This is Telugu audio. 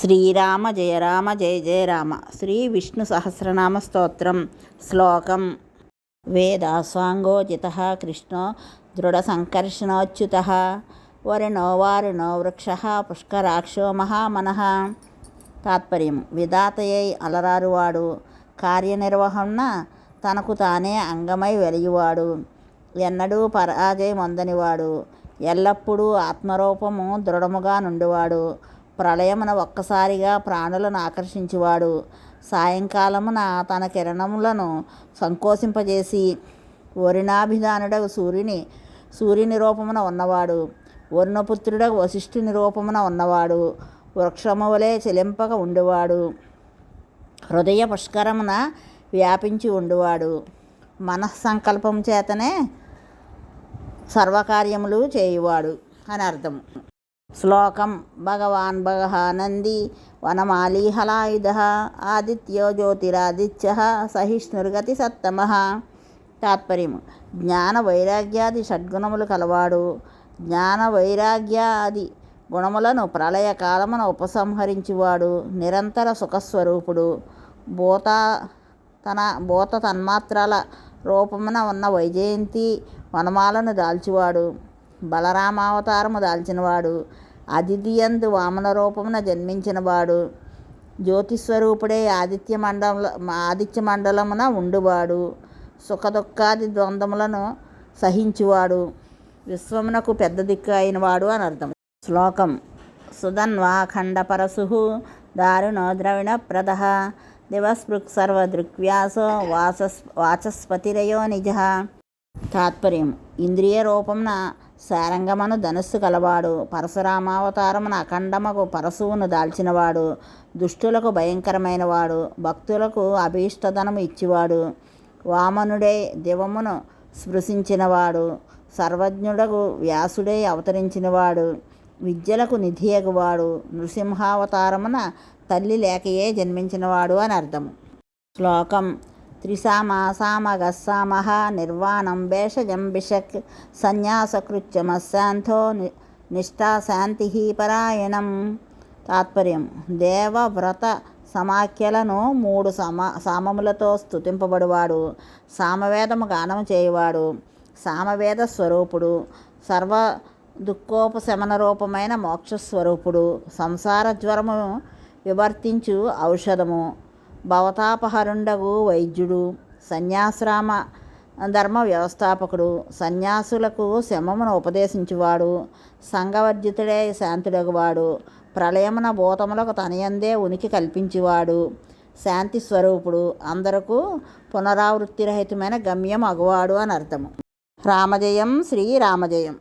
శ్రీరామ జయ రామ జయ జయ రామ. శ్రీ విష్ణు సహస్రనామ స్తోత్రం. శ్లోకం. వేదాస్వాంగోజిత కృష్ణో దృఢ సంకర్షణోచ్యుత వరుణో వారుణో వృక్ష పుష్కరాక్షో మహామన. తాత్పర్యం. విధాతయై అలరారువాడు. కార్యనిర్వహణ తనకు తానే అంగమై వెలియువాడు. ఎన్నడూ పరాజయమొందనివాడు. ఎల్లప్పుడూ ఆత్మరూపము దృఢముగా నుండివాడు. ప్రళయమున ఒక్కసారిగా ప్రాణులను ఆకర్షించువాడు. సాయంకాలమున తన కిరణములను సంకోచింపజేసి వరుణాభిధానుడగు సూర్యుని సూర్యుని రూపమున ఉన్నవాడు. వరుణపుత్రుడగు వశిష్ఠుని రూపమున ఉన్నవాడు. వృక్షము వలె చెలింపక ఉండువాడు. హృదయ పుష్కరమున వ్యాపించి ఉండువాడు. మనస్సంకల్పం చేతనే సర్వకార్యములు చేయువాడు అని అర్థం శ్లోకం భగవాన్ భగహానంది నంది వనమాలీహలాయుధ ఆదిత్యో జ్యోతిరాదిత్య సహిష్ణుర్గతి సత్తమ. తాత్పర్యము. జ్ఞాన వైరాగ్యాది షడ్గుణములు కలవాడు. జ్ఞాన వైరాగ్యాది గుణములను ప్రళయకాలమున ఉపసంహరించువాడు. నిరంతర సుఖస్వరూపుడు. భూత తన భూత తన్మాత్రాల రూపమున ఉన్న వైజయంతి వనమాలను దాల్చివాడు. బలరామావతారము దాల్చినవాడు. అదితియందు వామన రూపమున జన్మించినవాడు. జ్యోతిస్వరూపుడే ఆదిత్య మండల ఆదిత్య మండలమున ఉండువాడు. సుఖదుఖాది ద్వంద్వములను సహించువాడు. విశ్వమునకు పెద్ద దిక్కు అయినవాడు అని అర్థం. శ్లోకం. సుధన్వాఖండపరసు దారుణో ద్రవిణ ప్రద దివస్పృక్ సర్వదృక్వ్యాసో వాసస్ వాచస్పతిరయో నిజ. తాత్పర్యం. ఇంద్రియ రూపమున సారంగమను ధనుస్సు కలవాడు. పరశురామావతారమున అఖండమకు పరశువును దాల్చినవాడు. దుష్టులకు భయంకరమైనవాడు. భక్తులకు అభీష్టధనము ఇచ్చివాడు. వామనుడే దివమును స్పృశించినవాడు. సర్వజ్ఞుడకు వ్యాసుడే అవతరించినవాడు. విద్యలకు నిధియగువాడు నృసింహావతారమున తల్లి లేకయే జన్మించినవాడు అని అర్థం శ్లోకం త్రిసామాసామగస్సామ నిర్వాణం భేషజం బిషక్ సన్యాసకృత్యమశాంతో నిష్టాశాంతి పరాయణం తాత్పర్యం దేవవ్రత సమాఖ్యలను మూడు సమ సామములతో స్థుతింపబడువాడు సామవేదము గానం చేయువాడు సామవేద స్వరూపుడు సర్వ దుఃఖోపశమన రూపమైన మోక్షస్వరూపుడు సంసార జ్వరము వివర్తించు ఔషధము. భవతాపహరుండగు వైద్యుడు సన్యాశ్రామ ధర్మ వ్యవస్థాపకుడు సన్యాసులకు శమమును ఉపదేశించువాడు సంఘవర్జితుడే శాంతుడగువాడు ప్రళయమున భూతములకు తనయందే ఉనికి కల్పించేవాడు శాంతి స్వరూపుడు అందరకు పునరావృత్తిరహితమైన గమ్యం అగువాడు అని అర్థము రామజయం శ్రీ రామజయం.